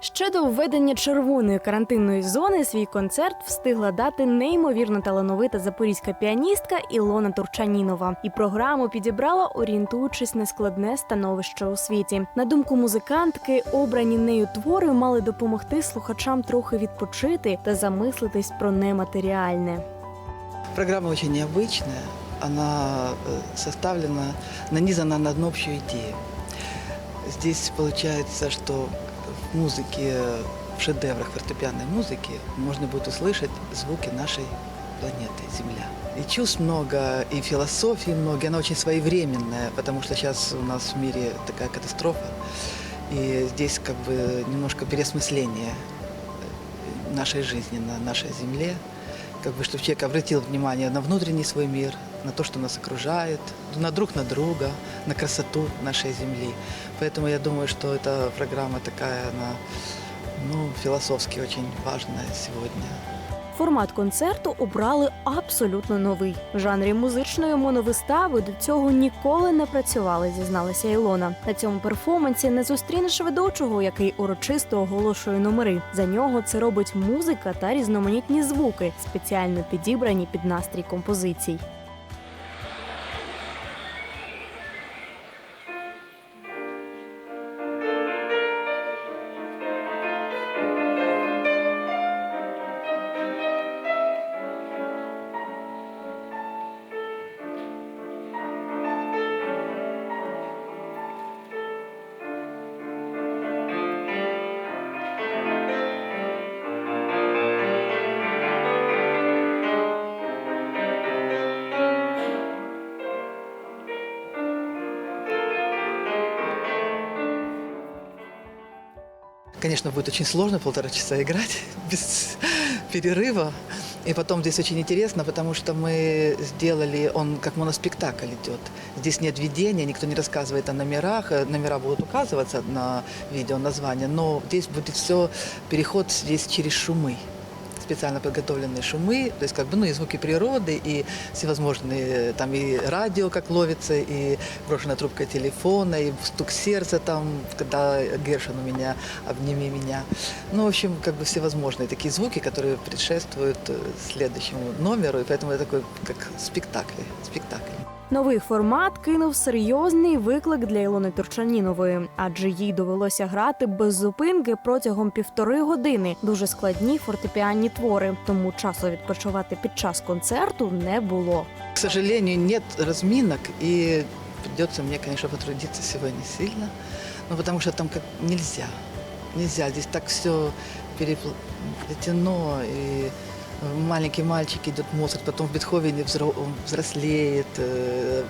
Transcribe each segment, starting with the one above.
Ще до введення червоної карантинної зони свій концерт встигла дати неймовірно талановита запорізька піаністка Ілона Турчанінова. І програму підібрала, орієнтуючись на складне становище у світі. На думку музикантки, обрані нею твори мали допомогти слухачам трохи відпочити та замислитись про нематеріальне. Программа очень необычная. Она э, составлена, нанизана на одну общую идею. Здесь получается, что в музыке, в шедеврах фортепианной музыки можно будет услышать звуки нашей планеты Земля. И чувств много, и философии много, и она очень своевременная, потому что сейчас у нас в мире такая катастрофа. И здесь как бы немножко переосмысление э, нашей жизни на нашей Земле, как бы, чтобы человек обратил внимание на внутренний свой мир, на то, что нас окружает, на друг на друга, на красоту нашей Земли. Поэтому я думаю, что эта программа такая, она ну, философски очень важная сегодня. Формат концерту обрали абсолютно новий. В жанрі музичної моновистави до цього ніколи не працювали, зізналася Ілона. На цьому перформансі не зустрінеш ведучого, який урочисто оголошує номери. За нього це робить музика та різноманітні звуки, спеціально підібрані під настрій композицій. Конечно, будет очень сложно полтора часа играть без перерыва. И потом здесь очень интересно, потому что мы сделали, он как моноспектакль идет. Здесь нет введения, никто не рассказывает о номерах. Э, Номера будут указываться на видео, название, но здесь будет все, переход здесь через шумы специально подготовленные шумы, то есть как бы, ну, и звуки природы, и всевозможные, там и радио как ловится, и брошенная трубка телефона, и стук сердца там, когда Гершин у меня, обними меня. Ну, в общем, как бы всевозможные такие звуки, которые предшествуют э, следующему номеру, и поэтому это такой, как спектакль, спектакль. Новий формат кинув серйозний виклик для Ілони Турчанінової, адже їй довелося грати без зупинки протягом півтори години. Дуже складні фортепіанні твори, тому часу відпочивати під час концерту не було. К сожалению, нет разминок, и придется мне, конечно, потрудиться сегодня сильно, ну, потому что там как нельзя, нельзя, здесь так все переплетено, и маленький мальчик идет Моцарт, потом в Бетховене он взрослеет, э,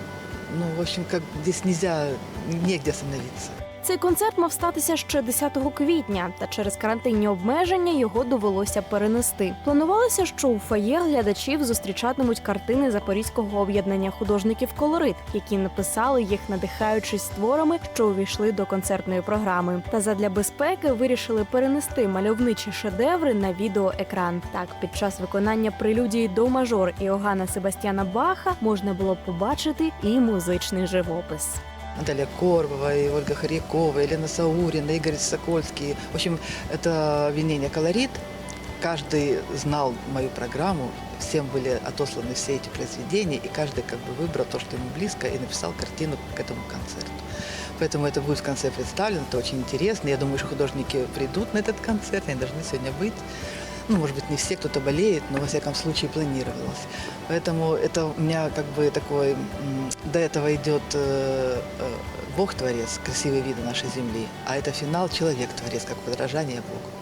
ну, в общем, как здесь нельзя, негде остановиться. Цей концерт мав статися ще 10 квітня, та через карантинні обмеження його довелося перенести. Планувалося, що у фоє глядачів зустрічатимуть картини Запорізького об'єднання художників Колорит, які написали їх, надихаючись творами, що увійшли до концертної програми. Та задля безпеки вирішили перенести мальовничі шедеври на відеоекран. Так, під час виконання прелюдії до мажор Іоганна Себастьяна Баха можна було побачити і музичний живопис. Наталья Корбова, и Ольга Харьякова, Елена Саурина, Игорь Сокольский. В общем, это объединение «Колорит». Каждый знал мою программу, всем были отосланы все эти произведения, и каждый как бы выбрал то, что ему близко, и написал картину к этому концерту. Поэтому это будет в конце представлено, это очень интересно. Я думаю, что художники придут на этот концерт, они должны сегодня быть. Ну, может быть, не все, кто-то болеет, но во всяком случае планировалось. Поэтому это у меня как бы такой, м, до этого идет э, э, Бог-творец, красивые виды нашей земли, а это финал человек-творец, как подражание Богу.